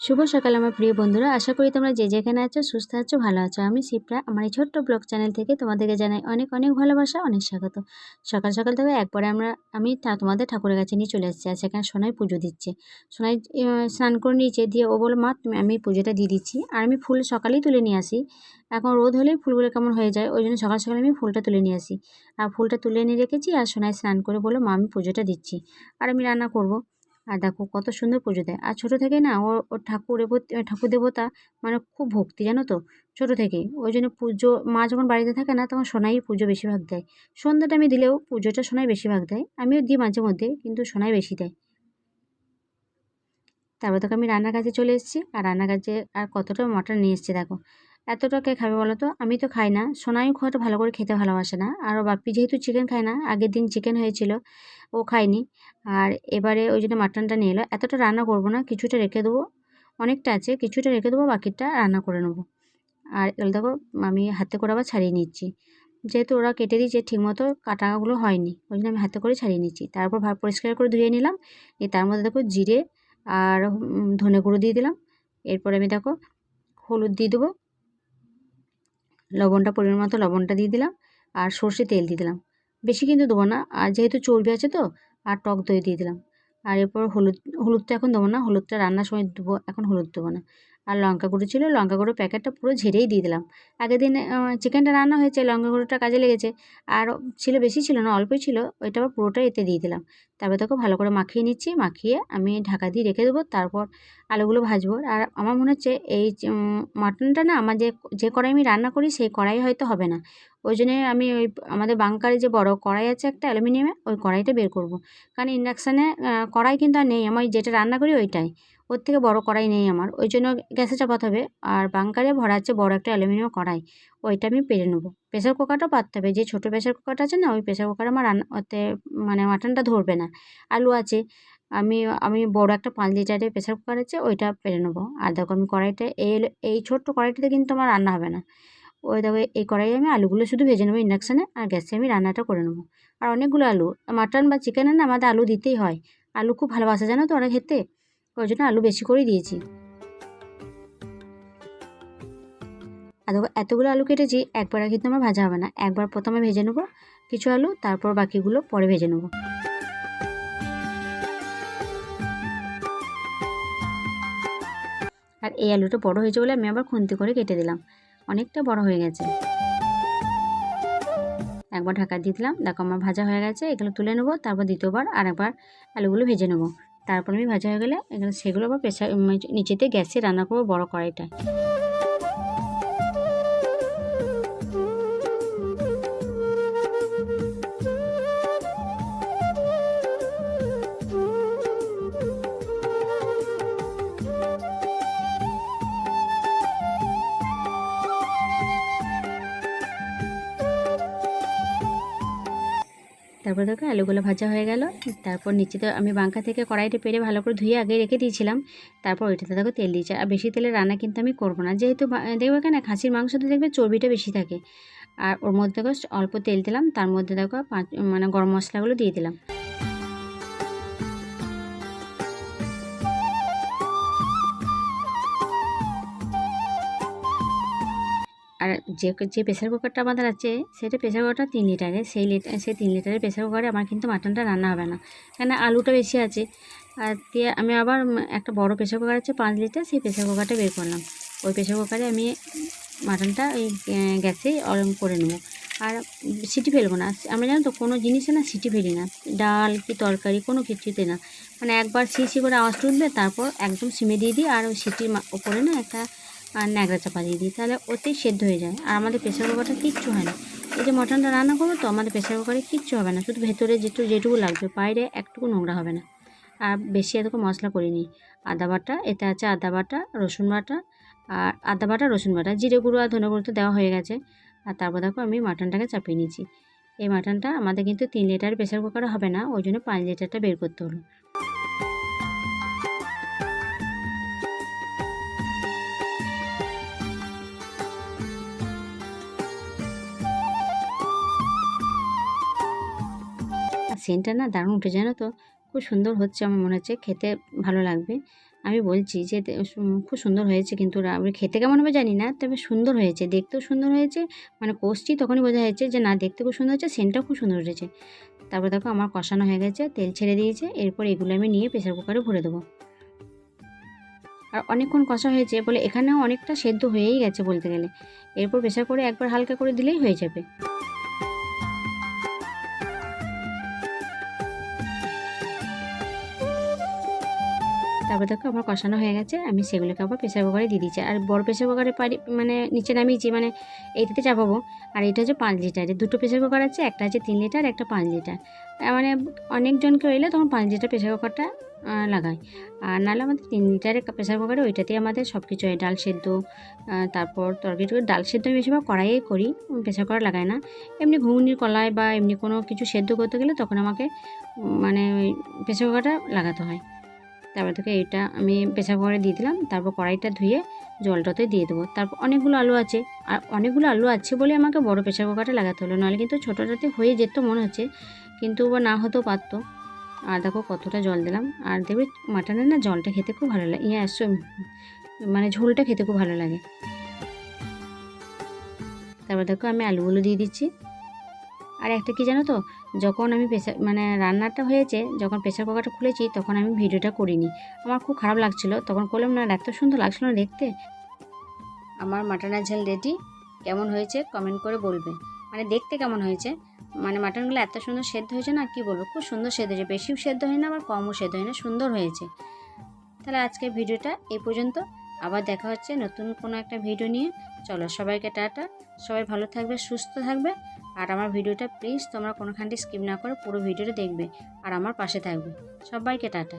শুভ সকাল আমার প্রিয় বন্ধুরা। আশা করি তোমরা যে যেখানে আছো, সুস্থ আছো, ভালো আছো। আমি শিপ্রা। আমার এই ছোট্ট ব্লগ চ্যানেল থেকে তোমাদেরকে জানাই অনেক অনেক ভালোবাসা, অনেক স্বাগত। সকাল সকাল থেকে একবারে আমরা, আমি তোমাদের ঠাকুরের কাছে নিয়ে চলে এসেছি। আর সেখানে সোনাই পুজো দিচ্ছে। সোনাই স্নান করে নিয়েছে দিয়ে ও বলে, মা আমি পুজোটা দিয়ে দিচ্ছি। আর আমি ফুল সকালেই তুলে নিয়ে আসি। এখন রোদ হলেই ফুলগুলো কেমন হয়ে যায়, ওই জন্য সকাল সকাল আমি ফুলটা তুলে নিয়ে আসি। আর ফুলটা তুলে নিয়ে রেখেছি আর সোনাই স্নান করে বলো, মা, আমি পুজোটা দিচ্ছি। আর আমি রান্না করব। আর দেখো কত সুন্দর পুজো দেয়। আর ছোটো থেকে না ওর ওর ঠাকুর ঠাকুর দেবতা মানে খুব ভক্তি, জানো তো? ছোটো থেকেই। ওই জন্য পুজো, মা যখন বাড়িতে থাকে না তখন সোনাই পুজো বেশিরভাগ দেয়। সন্ধ্যা টাইমে দিলেও পুজোটা সোনাই বেশিরভাগ দেয়। আমিও দিই মাঝে মধ্যে, কিন্তু সোনাই বেশি দেয়। তারপর তোকে আমি রান্নার কাছে চলে এসেছি। আর রান্নার কাছে আর কতটা মটন নিয়ে এসেছি দেখো। এতটা কে খাবে বলো তো? আমি তো খাই না। সোনাইও খুব ভালো করে খেতে ভালোবাসে না। আর বাপ্পি যেহেতু চিকেন খায় না, আগের দিন চিকেন হয়েছিল, ও খায়নি। আর এবারে ওই জন্য মাটনটা নিয়ে এলো। এতটা রান্না করব না, কিছুটা রেখে দেবো। অনেকটা আছে, কিছুটা রেখে দেবো, বাকিটা রান্না করে নেব। আর এগুলো দেখো, আমি হাতে করে আবার ছাড়িয়ে নিচ্ছি। যেহেতু ওরা কেটে দিয়েছে, ঠিকমতো কাটাগুলো হয়নি। ওই জন্য আমি হাতে করে ছাড়িয়ে নিচ্ছি। তারপর পরিষ্কার করে ধুয়ে নিলাম। এই তার মধ্যে দেখো জিরে আর ধনে গুঁড়ো দিয়ে দিলাম। এরপরে আমি দেখো হলুদ দিয়ে দেবো। লবণটা পরিমাণ মতো লবণটা দিয়ে দিলাম আর সর্ষে তেল দিয়ে দিলাম। বেশি কিন্তু দেবো না, আর যেহেতু চর্বি আছে তো, আর টক দই দিয়ে দিলাম। আর এরপর হলুদ, হলুদটা এখন দেবো না, হলুদটা রান্নার সময় দেবো, এখন হলুদ দেবো না। আর লঙ্কা গুঁড়ো ছিল, লঙ্কা গুঁড়ো প্যাকেটটা পুরো ঝেড়েই দিয়ে দিলাম। আগের দিন চিকেনটা রান্না হয়েছে, লঙ্কা গুঁড়োটা কাজে লেগেছে। আর ছিল, বেশি ছিল না, অল্পই ছিল, ওইটা আবার পুরোটা এতে দিয়ে দিলাম। তারপর তাকে ভালো করে মাখিয়ে নিচ্ছি, মাখিয়ে আমি ঢাকা দিয়ে রেখে দেবো, তারপর আলুগুলো ভাজবো। আর আমার মনে হচ্ছে এই মাটনটা না, আমার যে যে কড়াই আমি রান্না করি, সেই কড়াই হয়তো হবে না। ওই জন্যে আমি ওই আমাদের বাংকারে যে বড় কড়াই আছে একটা অ্যালুমিনিয়ামে ওই কড়াইটা বের করব। কারণ ইন্ডাকশানে কড়াই কিন্তু আর নেই। আমার যেটা রান্না করি ওইটাই। ওর থেকে বড় কড়াই নেই আমার। ওই জন্য গ্যাসে চাপাতে হবে। আর বাংকারে ভরা আছে বড় একটা অ্যালুমিনিয়াম কড়াই। ওইটা আমি পেরে নেব। প্রেসার কুকারটাও পাততে হবে। যে ছোটো প্রেসার কুকারটা আছে না, ওই প্রেসার কুকারে আমার রান্না, ওতে মানে মাটনটা ধরবে না। আলু আছে। আমি আমি বড় একটা পাঁচ লিটারের প্রেসার কুকার আছে, ওইটা পেরে নেব। আর দেখো আমি কড়াইটা, এই এই ছোট্ট কড়াইটাতে কিন্তু আমার রান্না হবে না। ওই দেখো, এই কড়াইয়ে আমি আলুগুলো শুধু ভেজে নেব ইন্ডাকশানে আর গ্যাসে আমি রান্নাটা করে নেব। আর অনেকগুলো আলু মাটন বা চিকেনে না আমাদের আলু দিতেই হয়। আলু খুব ভালোবাসে, জানো তো ওরা খেতে ওই জন্য আলু বেশি করেই দিয়েছি। আর দেখো, এতগুলো আলু কেটেছি, একবার কিন্তু আমার ভাজা হবে না। একবার প্রথমে ভেজে নেব কিছু আলু, তারপর বাকিগুলো পরে ভেজে নেব। আর এই আলুটা বড় হয়েছে বলে আমি আবার খুন্তি করে কেটে দিলাম। অনেকটা বড় হয়ে গেছে। একবার ঢাকা দিয়ে দিলাম। দেখো আমার ভাজা হয়ে গেছে, এগুলো তুলে নেব, তারপর দ্বিতীয়বার আর একবার আলুগুলো ভেজে নেব। তারপর আমি ভাজা হয়ে গেলে এগুলো সেগুলো আবার প্রেশার নিচেতে গ্যাসে রান্না করব বড় কড়াইটায়। তারপর দেখো আলুগুলো ভাজা হয়ে গেল। তারপর নিচেতে আমি বাঙ্কা থেকে কড়াইটা পেরে ভালো করে ধুয়ে আগে রেখে দিয়েছিলাম। তারপর ওইটাতে দেখো তেল দিয়েছি। আর বেশি তেলে রান্না কিন্তু আমি করব না। যেহেতু দেখবে কেন? খাসির মাংসতে দেখবে চর্বিটা বেশি থাকে। আর ওর মধ্যে দেখো অল্প তেল দিলাম। তার মধ্যে দেখো পাঁচ মানে গরম মশলাগুলো দিয়ে দিলাম। আর যে যে প্রেসার কুকারটা আমাদের আছে, সেটা প্রেসার কুকারটা তিন লিটারের সেই লিটার সেই তিন লিটারের প্রেসার কুকারে আমার কিন্তু মাটনটা রান্না হবে না। কেন আলুটা বেশি আছে। আর দিয়ে আমি আবার একটা বড় প্রেসার কুকার আছে, পাঁচ লিটার সেই প্রেসার কুকারটা বের করলাম। ওই প্রেসার কুকারে আমি মাটনটা ওই গ্যাসে অরম করে নেব। আর সিটি ফেলব না। আমরা জানো তো, কোনো জিনিসে না সিটি ফেলি না। ডাল কি তরকারি, কোনো কিছুতে না। মানে একবার সি সি করে আওয়াজ তুলবে তারপর একদম সিমে দিয়ে দিই, আর ওই সিটির ওপরে না একটা আর ন্যাকড়া চাপা দিয়ে দিই, তাহলে ওতেই সেদ্ধ হয়ে যায়। আর আমাদের প্রেসার কুকারটা কিচ্ছু হয় না। এই যে মটনটা রান্না করব তো আমাদের প্রেসার কুকারে কিচ্ছু হবে না। শুধু ভেতরে যেটু যেটুকু লাগবে, বাইরে একটুকু নোংরা হবে না। আর বেশি এতটুকু মশলা করিনি। আদা বাটা, এতে আছে আদা বাটা, রসুন বাটা, আর আদা বাটা, রসুন বাটা। জিরে গুঁড়ো আর ধনে গুঁড়ো তো দেওয়া হয়ে গেছে। আর তারপর দেখো আমি মাটনটাকে চাপিয়ে নিয়েছি এই মাটনটা আমাদের কিন্তু তিন লিটার প্রেসার কুকারে হবে না, ওই জন্য পাঁচ লিটারটা বের করতে হলো। সেন্টটা না দারুণ উঠে, জানো তো? খুব সুন্দর হচ্ছে আমার মনে হচ্ছে, খেতে ভালো লাগবে। আমি বলছি যে খুব সুন্দর হয়েছে কিন্তু রা- খেতে কেমন হবে জানি না, তবে সুন্দর হয়েছে, দেখতেও সুন্দর হয়েছে। মানে কষছি তখনই বোঝা যাচ্ছে যে না, দেখতে খুব সুন্দর হয়েছে সেন্টটাও খুব সুন্দর উঠেছে। তারপর দেখো আমার কষানো হয়ে গেছে, তেল ছেড়ে দিয়েছে, এরপর এগুলো আমি নিয়ে প্রেসার কুকারে ভরে দেবো। আর অনেকক্ষণ কষা হয়েছে বলে এখানেও অনেকটা সেদ্ধ হয়েই গেছে বলতে গেলে। এরপর প্রেসার করে একবার হালকা করে দিলেই হয়ে যাবে। তারপর দেখো আমার কষানো হয়ে গেছে, আমি সেগুলোকে আবার প্রেসার কুকারে দিয়ে দিচ্ছি। আর বড় প্রেসার কুকারে পারি মানে নিচে নামিয়েছি মানে এইটাতে চাপাবো, আর এটা হচ্ছে পাঁচ লিটারের দুটো প্রেসার কুকার আছে, একটা আছে তিন লিটার একটা পাঁচ লিটার মানে অনেকজনকে হইলে তখন পাঁচ লিটার প্রেসার কুকারটা লাগাই। আর নাহলে আমাদের তিন লিটারের প্রেসার কুকারে ওইটাতেই আমাদের সব কিছু হয়। ডাল সেদ্ধ তারপর তরকারি ডাল সেদ্ধ আমি বেশিরভাগ কড়াইয়ে করি প্রেসার কুকার লাগাই না। এমনি ঘুগনির কলায় বা এমনি কোনো কিছু সেদ্ধ করতে গেলে তখন আমাকে মানে ওই প্রেসার কুকারটা লাগাতে হয়। তারপর থেকে এটা আমি প্রেসার কুকারে দিয়ে দিলাম, তারপর কড়াইটা ধুয়ে জলটাতে দিয়ে দেবো। তারপর অনেকগুলো আলু আছে, আর অনেকগুলো আলু আছে বলে আমাকে বড় প্রেসার কুকারটা লাগাতে হলো, নাহলে কিন্তু ছোটোটাতে হয়ে যেত মনে হচ্ছে, কিন্তু না হতেও পারতো। আর দেখো কতটা জল দিলাম, আর দেখবে মাটনের না জলটা খেতে খুব ভালো লাগে ইয়ে মানে ঝোলটা খেতে খুব ভালো লাগে। তারপর দেখো আমি আলুগুলো দিয়ে দিচ্ছি। আর একটা কি জানো তো, যখন আমি প্রেসার মানে রান্নাটা হয়েছে, যখন প্রেসার কুকারটা খুলেছি, তখন আমি ভিডিওটা করিনি। আমার খুব খারাপ লাগছিল, তখন করলাম, না এত সুন্দর লাগছিল না দেখতে। আমার মাটনের ঝাল রেডি। কেমন হয়েছে কমেন্ট করে বলবে। মানে দেখতে কেমন হয়েছে? মানে মাটনগুলো এত সুন্দর সেদ্ধ হয়েছে না, কি বলব? খুব সুন্দর সেদ্ধ হয়েছে। বেশিও সেদ্ধ হয় না আবার কমও সেদ্ধ হয় না সুন্দর হয়েছে। তাহলে আজকের ভিডিওটা এই পর্যন্ত। আবার দেখা হচ্ছে নতুন কোনো একটা ভিডিও নিয়ে। চলো সবাইকে টাটা। সবাই ভালো থাকবে, সুস্থ থাকবে। আর আমার ভিডিওটা প্লিজ তোমরা কোনোখানটি স্কিপ না করে পুরো ভিডিওটা দেখবে আর আমার পাশে থাকবে। সবাইকে টাটা।